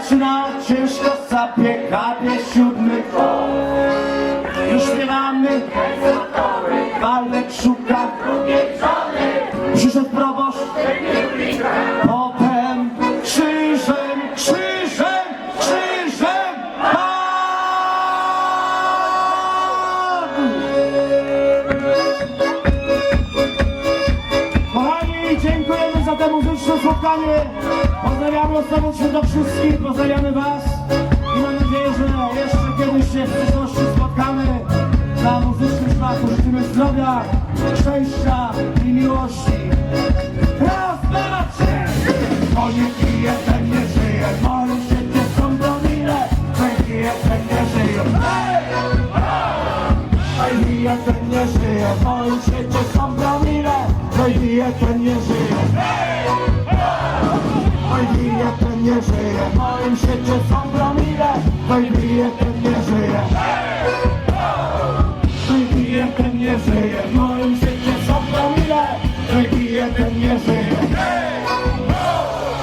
zaczyna ciężko zapiekanie siódmy. Już śpiewamy, walek szuka, za te muzyczne spotkanie. Pozdrawiamy osoby świętokrzyskich, pozdrawiamy Was i mam nadzieję, że jeszcze kiedyś się w przyszłości spotkamy na muzycznym szlaku. Życzymy zdrowia, szczęścia i miłości. Raz, dwa, trzy! Pije, ten nie żyje, moim świecie są ten pije, ten nie żyje. Hej! Oj, bije, ten nie żyje, moim świecie są promile, Hoy día extrañese, hoy día extrañese, en siete sombra mira, hoy día extrañese, hoy día extrañese, en siete sombra mira, hoy día extrañese.